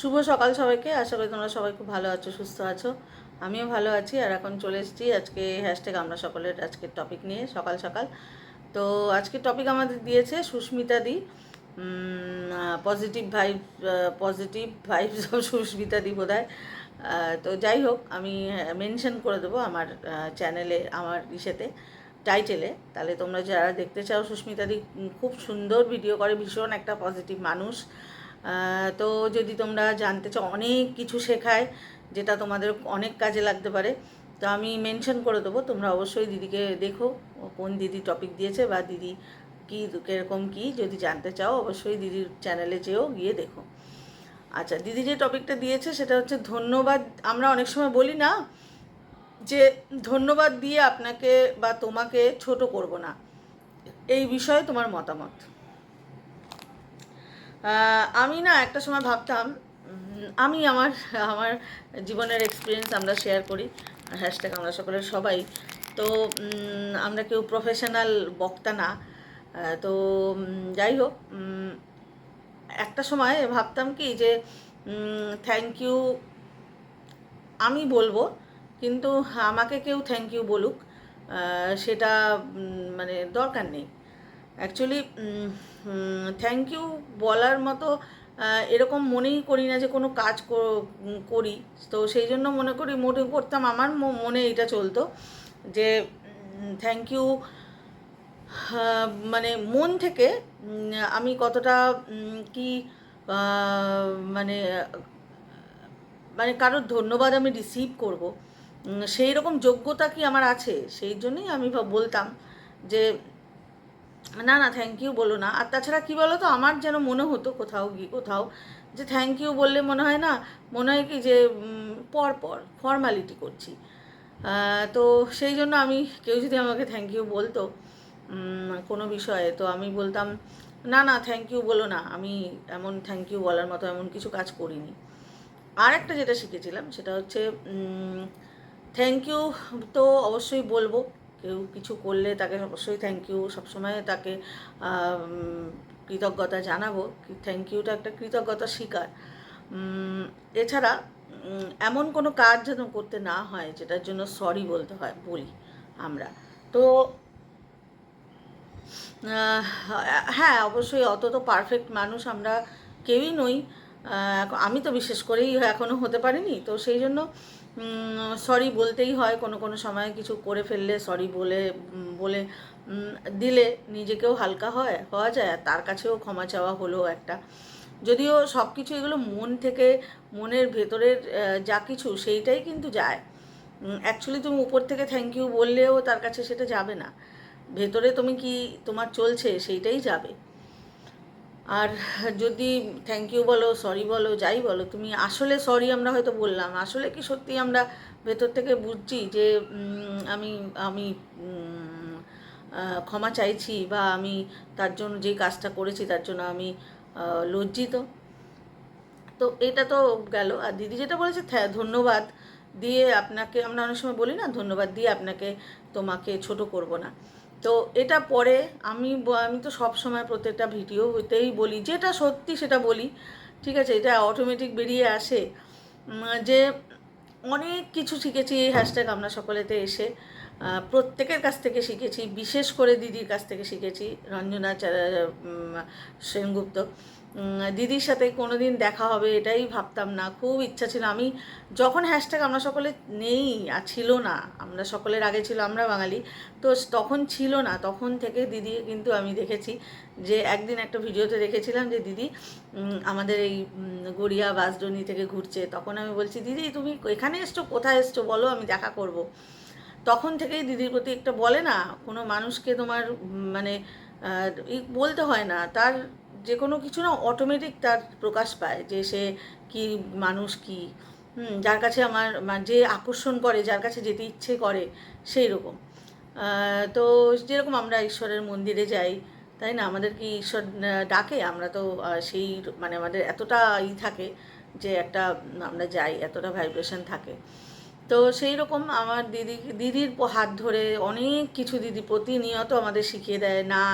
শুভ সকাল সবাইকে। আশা করি তোমরা সবাই খুব ভালো আছো, সুস্থ আছো। আমিও ভালো আছি আর এখন চলে এসেছি আজকে হ্যাশট্যাগ আমরা সকলের আজকের টপিক নিয়ে সকাল সকাল। তো আজকের টপিক আমাদের দিয়েছে সুস্মিতা দি। Positive vibe positive vibes Susmita দি বোধ তো যাই হোক, আমি মেনশন করে দেবো আমার চ্যানেলে আমার ইসেতে টাইটেলে তাহলে তোমরা যারা দেখতে চাও সুস্মিতা দি খুব সুন্দর ভিডিও করে, ভীষণ একটা পজিটিভ মানুষ। তো যদি তোমরা জানতে চাও, অনেক কিছু শেখায় যেটা তোমাদের অনেক কাজে লাগতে পারে। তো আমি মেনশন করে দেবো, তোমরা অবশ্যই দিদিকে দেখো কোন দিদি টপিক দিয়েছে বা দিদি কী, কীরকম কী। যদি জানতে চাও, অবশ্যই দিদির চ্যানেলে যেও, গিয়ে দেখো। আচ্ছা দিদি যে টপিকটা দিয়েছে, সেটা হচ্ছে ধন্যবাদ। আমরা অনেক সময় বলি না যে ধন্যবাদ দিয়ে আপনাকে বা তোমাকে ছোট করব না। এই বিষয়ে তোমার মতামত। আমি না একটা সময় ভাবতাম আমি আমার আমার জীবনের এক্সপিরিয়েন্স আমরা শেয়ার করি হ্যাশট্যাগ আমরা সকলের সবাই। তো আমরা কেউ প্রফেশনাল বক্তা না তো যাই হোক একটা সময় ভাবতাম কি যে থ্যাংক ইউ আমি বলব, কিন্তু আমাকে কেউ থ্যাংক ইউ বলুক সেটা মানে দরকার নেই। অ্যাকচুয়ালি থ্যাংক ইউ বলার মতো এরকম মনেই করি না যে কোনো কাজ কর- তো সেই জন্য মনে করি মনে করতাম। আমার মনে এটা চলতো যে থ্যাংক ইউ মানে মন থেকে আমি কতটা কি মানে মানে কারোর ধন্যবাদ আমি রিসিভ করব। সেই রকম যোগ্যতা কি আমার আছে? সেই জন্যই আমি বলতাম যে না না থ্যাংক ইউ বলো না। আর তাছাড়া কী বলো তো আমার যেন মনে হতো কোথাও গিয়ে, কোথাও, যে থ্যাংক ইউ বললে মনে হয় না, মনে হয় কি যে পর পর ফর্মালিটি করছি। তো সেই জন্য আমি, কেউ যদি আমাকে থ্যাংক ইউ বলতো কোনো বিষয়ে, তো আমি বলতাম, না না থ্যাংক ইউ বলো না, আমি এমন থ্যাংক ইউ বলার মতো এমন কিছু কাজ করিনি। আর একটা যেটা শিখেছিলাম, সেটা হচ্ছে থ্যাংক ইউ তো অবশ্যই বলব। কেউ কিছু করলে তাকে অবশ্যই থ্যাংক ইউ সবসময় তাকে কৃতজ্ঞতা জানাব। থ্যাংক ইউটা একটা কৃতজ্ঞতা স্বীকার। এছাড়া এমন কোনো কাজ যেন করতে না হয়, যেটার জন্য সরি বলতে হয়, বলি আমরা। তো হ্যাঁ অবশ্যই অত তো পারফেক্ট মানুষ আমরা কেউই নই। আমি তো বিশেষ করেই এখনও হতে পারিনি। তো সেই জন্য সরি বলতেই হয়, কোনো কোনো সময় কিছু করে ফেললে সরি বলে বলে দিলে নিজেকেও হালকা হয়, হওয়া যায় তার কাছেও ক্ষমা চাওয়া হলো একটা। যদিও সব কিছু এগুলো মন থেকে, মনের ভেতরের যা কিছু সেইটাই কিন্তু যায়। অ্যাকচুয়ালি তুমি উপর থেকে থ্যাংক ইউ বললেও তার কাছে সেটা যাবে না। ভেতরে তুমি কি তোমার চলছে সেইটাই যাবে। আর যদি থ্যাংক ইউ বলো সরি বলো, যাই বলো, তুমি আসলে সরি আমরা হয়তো বললাম। আসলে কি সত্যি আমরা ভেতর থেকে বুঝছি যে আমি আমি ক্ষমা চাইছি বা আমি তার জন্য যে কাজটা করেছি তার জন্য আমি লজ্জিত। তো এটা তো গেল। আর দিদি যেটা বলেছে ধন্যবাদ দিয়ে আপনাকে, আমরা অনেক সময় বলি না, ধন্যবাদ দিয়ে আপনাকে তোমাকে ছোট করব না। তো এটা পরে আমি আমি তো সব সময় প্রত্যেকটা ভিডিও হতেই বলি, যেটা সত্যি সেটা বলি, ঠিক আছে? এটা অটোমেটিক বেরিয়ে আসে। যে অনেক কিছু শিখেছি, এই হ্যাশট্যাগ আমরা সকলেতে এসে। প্রত্যেকের কাছ থেকে শিখেছি, বিশেষ করে দিদির কাছ থেকে শিখেছি, রঞ্জনা সেনগুপ্ত। দিদির সাথে কোনো দিন দেখা হবে এটাই ভাবতাম না, খুব ইচ্ছা ছিল। আমি যখন হ্যাশট্যাগ আমরা সকলে নেই, আর ছিল না, আমরা সকলের আগে ছিল আমরা বাঙালি, তো তখন ছিল না, তখন থেকে দিদি কিন্তু আমি দেখেছি যে একদিন একটা ভিডিওতে দেখেছিলাম যে দিদি আমাদের এই গড়িয়া বাসডনি থেকে ঘুরছে। তখন আমি বলছি, দিদি, তুমি এখানে এসছো? কোথায় এসছো? বলো, আমি দেখা করব। তখন থেকেই দিদির প্রতি একটা বলে না, কোনো মানুষকে তোমার মানে বলতে হয় না। তার যে কোনো কিছু না অটোমেটিক তার প্রকাশ পায় যে সে কি মানুষ কি। যার কাছে আমার যে আকর্ষণ করে, যার কাছে যেতে ইচ্ছে করে, সেই রকম। তো যেরকম আমরা ঈশ্বরের মন্দিরে যাই, তাই না? আমাদের কি ঈশ্বর ডাকে? আমরা তো সেই মানে আমাদের এতটা ই থাকে যে একটা, আমরা যাই, এতটা ভাইব্রেশন থাকে। তো সেই রকম আমার দিদি, দিদির হাত ধরে অনেক কিছু দিদি প্রতিনিয়ত আমাদের শিখিয়ে দেয়, না,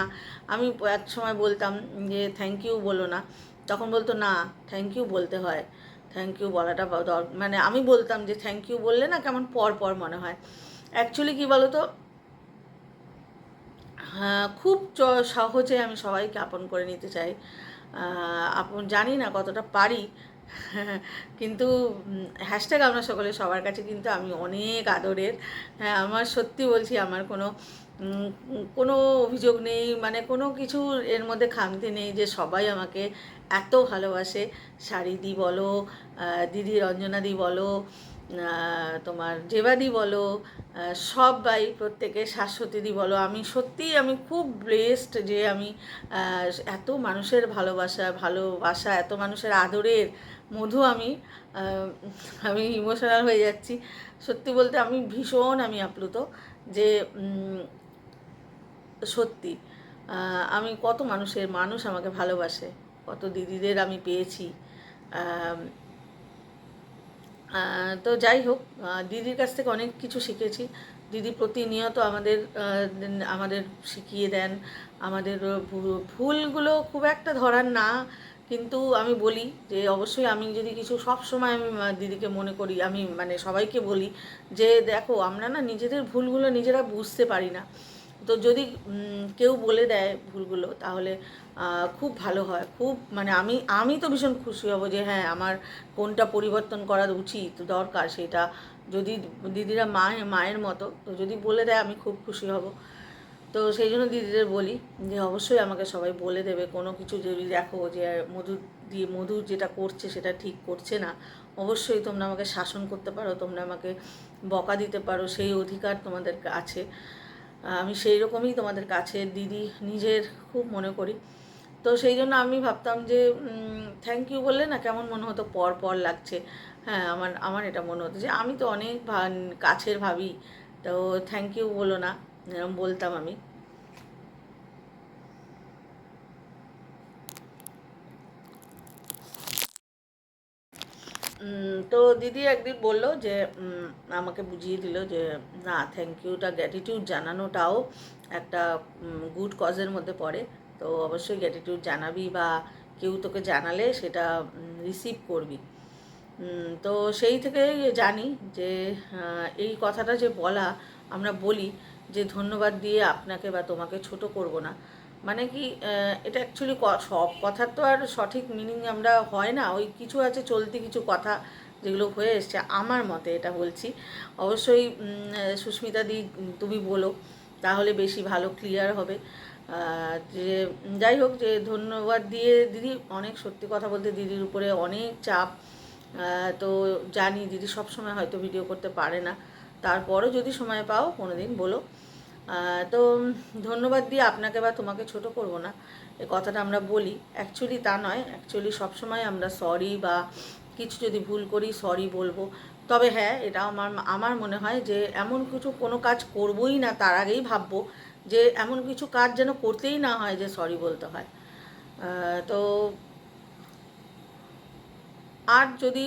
আমি এক সময় বলতাম যে থ্যাংক ইউ বলো না। তখন বলতো, না থ্যাংক ইউ বলতে হয়। থ্যাংক ইউ বলাটা মানে আমি বলতাম যে থ্যাংক ইউ বললে না কেমন পর পর মনে হয়। অ্যাকচুয়ালি কী বলো তো খুব সহজে আমি সবাইকে আপন করে নিতে চাই। আপন, জানি না কতটা পারি। কিন্তু হ্যাশট্যাগ আমরা সকলে সবার কাছে কিন্তু আমি অনেক আদরের। হ্যাঁ আমার সত্যি বলছি, আমার কোনো কোনো অভিযোগ নেই মানে কোনো কিছু এর মধ্যে খামতি নেই যে সবাই আমাকে এত ভালোবাসে। শাড়িদি বলো দিদি রঞ্জনাদি বলো তোমার জেবাদি বলো সবাই, প্রত্যেকে শাশ্বতীদি বলো। আমি সত্যিই, আমি খুব ব্লেসড যে আমি এত মানুষের ভালোবাসা ভালোবাসা, এত মানুষের আদরের মধু আমি আমি ইমোশনাল হয়ে যাচ্ছি। সত্যি বলতে আমি ভীষণ আমি আপ্লুত যে সত্যি আমি কত মানুষের মানুষ আমাকে ভালোবাসে, কত দিদিদের আমি পেয়েছি তো যাই হোক দিদির কাছ থেকে অনেক কিছু শিখেছি। দিদি প্রতিনিয়ত আমাদের আমাদের শিখিয়ে দেন, আমাদের ভুলগুলো খুব একটা ধরার না কিন্তু আমি বলি যে অবশ্যই আমি যদি কিছু সব সময় আমি দিদিকে মনে করি, আমি মানে সবাইকে বলি যে দেখো আমরা না নিজেদের ভুলগুলো নিজেরা বুঝতে পারি না। তো যদি কেউ বলে দেয় ভুলগুলো তাহলে খুব ভালো হয়। খুব মানে আমি আমি তো ভীষণ খুশি হব যে হ্যাঁ আমার কোনটা পরিবর্তন করা উচিত, দরকার সেটা। যদি দিদিরা মা মায়ের মতো, তো যদি বলে দেয় আমি খুব খুশি হব। তো সেই জন্য দিদিদের বলি যে অবশ্যই আমাকে সবাই বলে দেবে কোনো কিছু যদি দেখো যে মধু দিয়ে মধু যেটা করছে সেটা ঠিক করছে না, অবশ্যই তোমরা আমাকে শাসন করতে পারো, তোমরা আমাকে বকা দিতে পারো, সেই অধিকার তোমাদের আছে আমি সেই রকমই তোমাদের কাছে দিদি নিজের খুব মনে করি। তো সেই জন্য আমি ভাবতাম যে থ্যাংক ইউ বললে না কেমন মনে হতো, পর পর লাগছে। হ্যাঁ আমার আমার এটা মনে হতো যে আমি তো অনেক কাছের ভাবি, তো থ্যাংক ইউ বলো না। এরকম বলতাম আমি। তো দিদি একদিন বলল যে আমাকে বুঝিয়ে দিল যে, না থ্যাংক ইউটা গ্র্যাটিটিউড জানানোটাও একটা গুড কজের মধ্যে পড়ে। তো অবশ্যই গ্র্যাটিটিউড জানাবি বা কেউ তোকে জানালে সেটা রিসিভ করবি। তো সেই থেকে জানি যে এই কথাটা যে বলা আমরা বলি যে ধন্যবাদ দিয়ে আপনাকে বা তোমাকে ছোট করব না। মানে কি এটা অ্যাকচুয়ালি সব কথার তো আর সঠিক মিনিং আমরা হয় না। ওই কিছু আছে, চলতি কিছু কথা যেগুলো হয়ে এসছে, আমার মতে এটা বলছি। অবশ্যই সুস্মিতা দি, তুমি বলো, তাহলে বেশি ভালো ক্লিয়ার হবে। যে, যাই হোক, যে ধন্যবাদ দিয়ে, দিদি অনেক সত্যি কথা বলতে, দিদির উপরে অনেক চাপ। তো জানি দিদি সবসময় হয়তো ভিডিও করতে পারে না। তারপরও যদি সময় পাও কোনো দিন বলো তো ধন্যবাদ দিয়ে আপনাকে বা তোমাকে ছোট করব না। এই কথাটা আমরা বলি। অ্যাকচুয়ালি তা নয়। অ্যাকচুয়ালি সবসময় আমরা সরি বা কিছু যদি ভুল করি সরি বলব। তবে হ্যাঁ এটা আমার আমার মনে হয় যে এমন কিছু কোনো কাজ করবোই না, তার আগেই ভাববো যে এমন কিছু কাজ যেন করতেই না হয় যে সরি বলতে হয়। তো আর যদি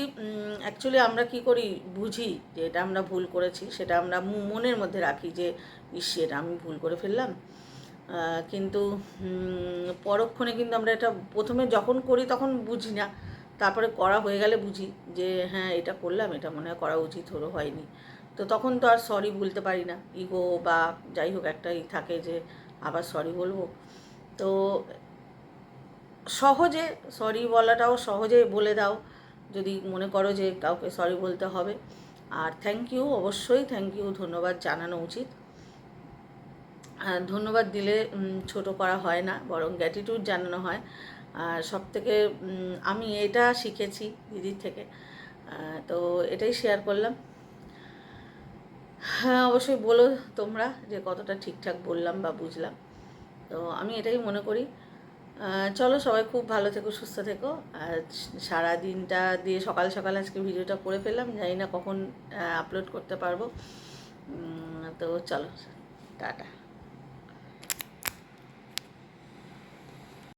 অ্যাকচুয়ালি আমরা কি করি, বুঝি যে এটা আমরা ভুল করেছি, সেটা আমরা মনের মধ্যে রাখি যে, ইস, এটা আমি ভুল করে ফেললাম। কিন্তু পরক্ষণে কিন্তু আমরা এটা প্রথমে যখন করি তখন বুঝি না। তারপরে করা হয়ে গেলে বুঝি যে হ্যাঁ এটা করলাম, এটা মনে হয় করা উচিত হলো, হয়নি। তো তখন তো আর সরি বলতে পারি না। ইগো বা যাই হোক একটা ই থাকে যে, আবার সরি বলব। তো সহজে সরি বলাটাও সহজে বলে দাও। যদি মনে করো যে কাউকে সরি বলতে হবে। আর থ্যাংক ইউ অবশ্যই থ্যাংক ইউ ধন্যবাদ জানানো উচিত। আর ধন্যবাদ দিলে ছোট করা হয় না, বরং গ্র্যাটিটিউড জানানো হয়। আর সব থেকে আমি এটা শিখেছি দিদির থেকে। তো এটাই শেয়ার করলাম। হ্যাঁ অবশ্যই বলো তোমরা যে কতটা ঠিকঠাক বললাম বা বুঝলাম। তো আমি এটাই মনে করি। চলো সবাই খুব ভালো থেকো, সুস্থ থেকো। আর সারা দিনটা দিয়ে সকাল সকাল আজকে ভিডিওটা করে ফেললাম, জানি না কখন আপলোড করতে পারব। তো চলো, টাটা।